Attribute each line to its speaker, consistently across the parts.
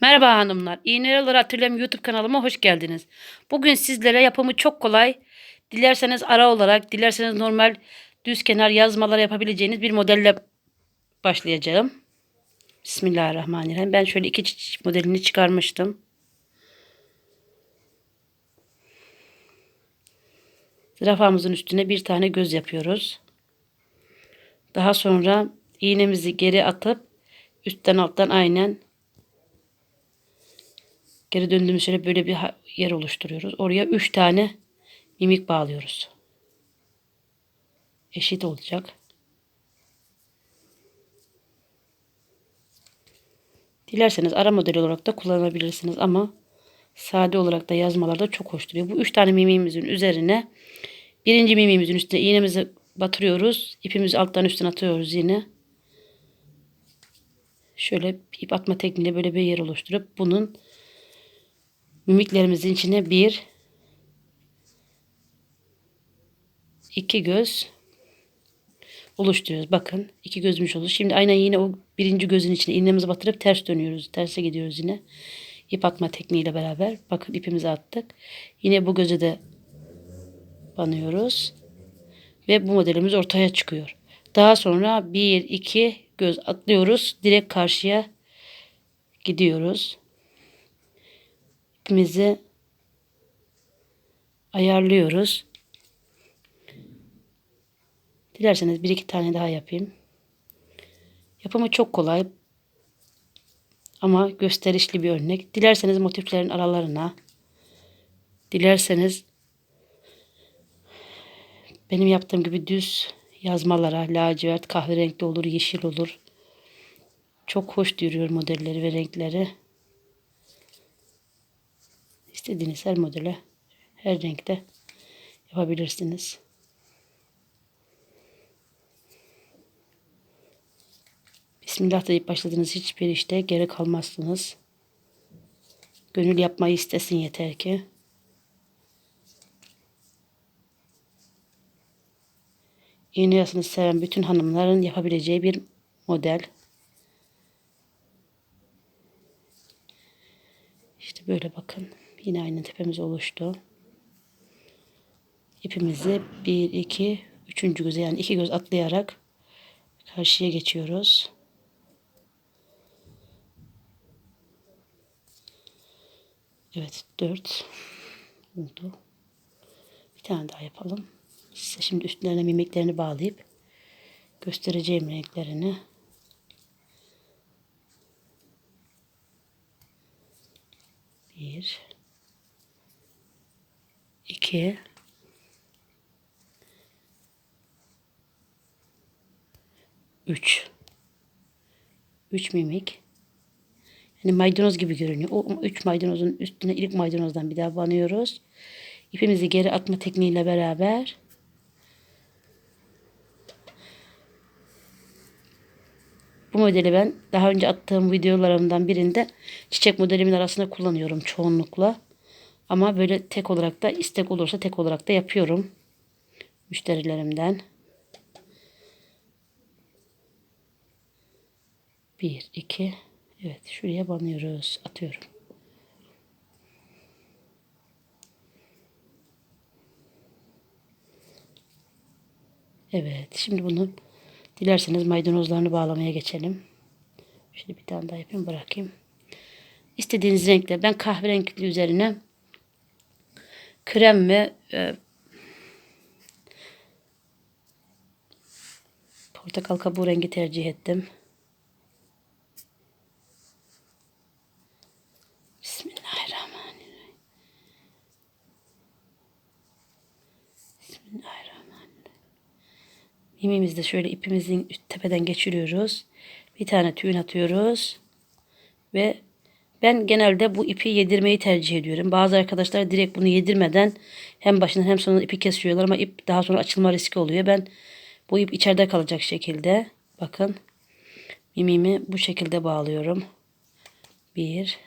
Speaker 1: Merhaba hanımlar. İğneler Atölyem YouTube kanalıma hoş geldiniz. Bugün sizlere yapımı çok kolay. Dilerseniz ara olarak, dilerseniz normal düz kenar yazmalar yapabileceğiniz bir modelle başlayacağım. Bismillahirrahmanirrahim. Ben şöyle iki modelini çıkarmıştım. Zürafamızın üstüne bir tane göz yapıyoruz. Daha sonra iğnemizi geri atıp üstten alttan aynen Geri döndüğümüz şöyle böyle bir yer oluşturuyoruz. Oraya 3 tane mimik bağlıyoruz. Eşit olacak. Dilerseniz ara model olarak da kullanabilirsiniz ama sade olarak da yazmalarda çok hoş duruyor. Bu 3 tane mimiğimizin üzerine birinci mimiğimizin üstüne iğnemizi batırıyoruz. İpimizi alttan üstten atıyoruz yine. Şöyle ip atma tekniğiyle böyle bir yer oluşturup bunun mimiklerimizin içine bir iki göz oluşturuyoruz. Bakın iki gözmüş oldu. Şimdi aynen yine o birinci gözün içine iğnemizi batırıp ters dönüyoruz. Terse gidiyoruz yine. İp atma tekniğiyle beraber. Bakın ipimizi attık. Yine bu gözü de banıyoruz. Ve bu modelimiz ortaya çıkıyor. Daha sonra bir iki göz atlıyoruz. Direkt karşıya gidiyoruz ipimizi ayarlıyoruz. Dilerseniz bir iki tane daha yapayım. Yapımı çok kolay. Ama gösterişli bir örnek. Dilerseniz motiflerin aralarına dilerseniz benim yaptığım gibi düz yazmalara lacivert, kahverengi olur, yeşil olur. Çok hoş duruyor modelleri ve renkleri. İstediğiniz her modele, her renkte yapabilirsiniz. Bismillah deyip başladığınız hiçbir işte geri kalmazsınız. Gönül yapmayı istesin yeter ki. İğne yasını seven bütün hanımların yapabileceği bir model. İşte böyle bakın. Yine aynı tepemiz oluştu. İpimizi bir, iki, üçüncü göze yani iki göz atlayarak karşıya geçiyoruz. Evet dört oldu. Bir tane daha yapalım. Size şimdi üstlerine mimiklerini bağlayıp göstereceğim renklerini. Bir. 2 3 3 mimik. Yani maydanoz gibi görünüyor. O 3 maydanozun üstüne ilk maydanozdan bir daha banıyoruz. İpimizi geri atma tekniğiyle beraber Bu modeli ben daha önce attığım videolarımdan birinde çiçek modelimin arasında kullanıyorum çoğunlukla. Ama böyle tek olarak da istek olursa tek olarak da yapıyorum. Müşterilerimden. Bir, iki. Evet şuraya banıyoruz. Atıyorum. Evet. Şimdi bunu dilerseniz maydanozlarını bağlamaya geçelim. Şimdi bir tane daha yapayım bırakayım. İstediğiniz renkle ben kahverengi üzerine krem ve e, portakal kabuğu rengi tercih ettim. Bismillahirrahmanirrahim. Bismillahirrahmanirrahim. Yemeğimizde şöyle ipimizin tepeden geçiriyoruz. Bir tane tüyün atıyoruz. Ve ben genelde bu ipi yedirmeyi tercih ediyorum. Bazı arkadaşlar direkt bunu yedirmeden hem başından hem sonunda ipi kesiyorlar ama ip daha sonra açılma riski oluyor. Ben bu ip içeride kalacak şekilde bakın mimimi bu şekilde bağlıyorum. Bir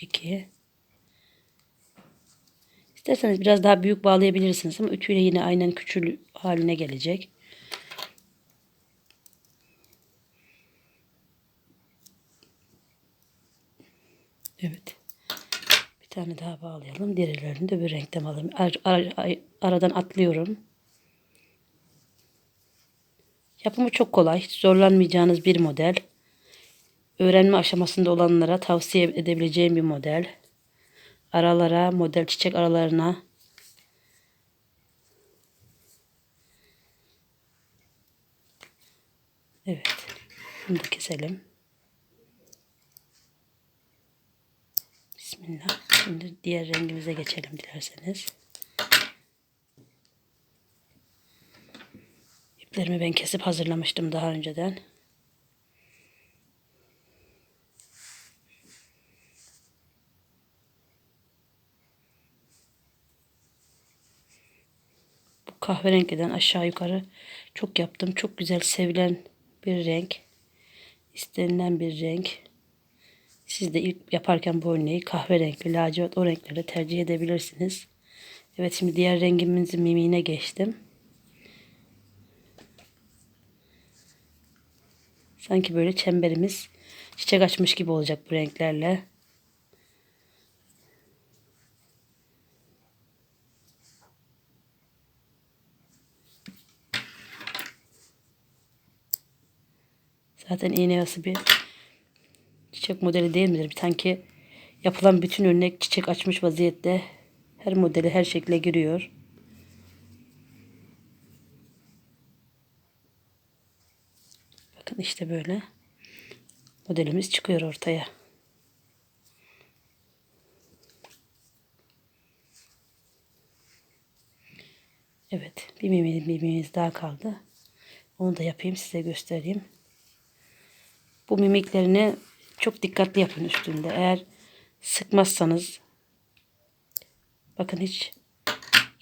Speaker 1: iki İsterseniz biraz daha büyük bağlayabilirsiniz ama ütüyle yine aynen küçül haline gelecek. Tane daha bağlayalım. Diğerlerini de bir renkten alalım. Ar- ar- ar- aradan atlıyorum. Yapımı çok kolay. Zorlanmayacağınız bir model. Öğrenme aşamasında olanlara tavsiye edebileceğim bir model. Aralara, model çiçek aralarına Evet. Bunu da keselim. Bismillah. Şimdi diğer rengimize geçelim dilerseniz. İplerimi ben kesip hazırlamıştım daha önceden. Bu kahverengiden aşağı yukarı çok yaptım. Çok güzel sevilen bir renk. istenilen bir renk. Siz de ilk yaparken bu örneği kahverengi, lacivert o renkleri tercih edebilirsiniz. Evet şimdi diğer rengimizin mimiğine geçtim. Sanki böyle çemberimiz çiçek açmış gibi olacak bu renklerle. Zaten iğne yası bir çiçek modeli değil midir? Bir tanki yapılan bütün örnek çiçek açmış vaziyette. Her modeli her şekle giriyor. Bakın işte böyle modelimiz çıkıyor ortaya. Evet, bir mimimiz, mimimiz daha kaldı. Onu da yapayım size göstereyim. Bu mimiklerini çok dikkatli yapın üstünde. Eğer sıkmazsanız bakın hiç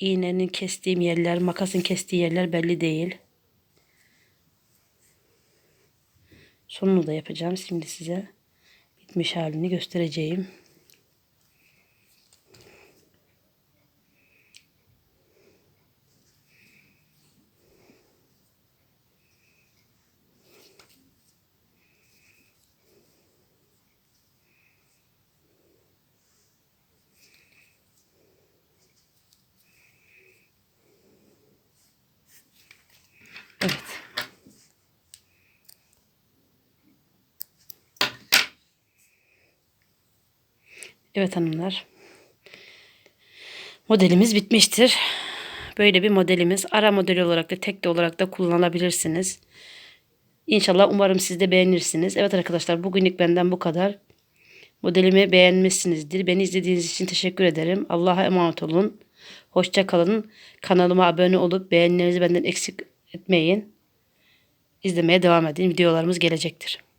Speaker 1: iğnenin kestiğim yerler, makasın kestiği yerler belli değil. Sonunu da yapacağım. Şimdi size bitmiş halini göstereceğim. Evet. Evet hanımlar. Modelimiz bitmiştir. Böyle bir modelimiz. Ara modeli olarak da tek olarak da kullanabilirsiniz. İnşallah umarım siz de beğenirsiniz. Evet arkadaşlar bugünlük benden bu kadar. Modelimi beğenmişsinizdir. Beni izlediğiniz için teşekkür ederim. Allah'a emanet olun. Hoşça kalın. Kanalıma abone olup beğenilerinizi benden eksik etmeyin. İzlemeye devam edin. Videolarımız gelecektir.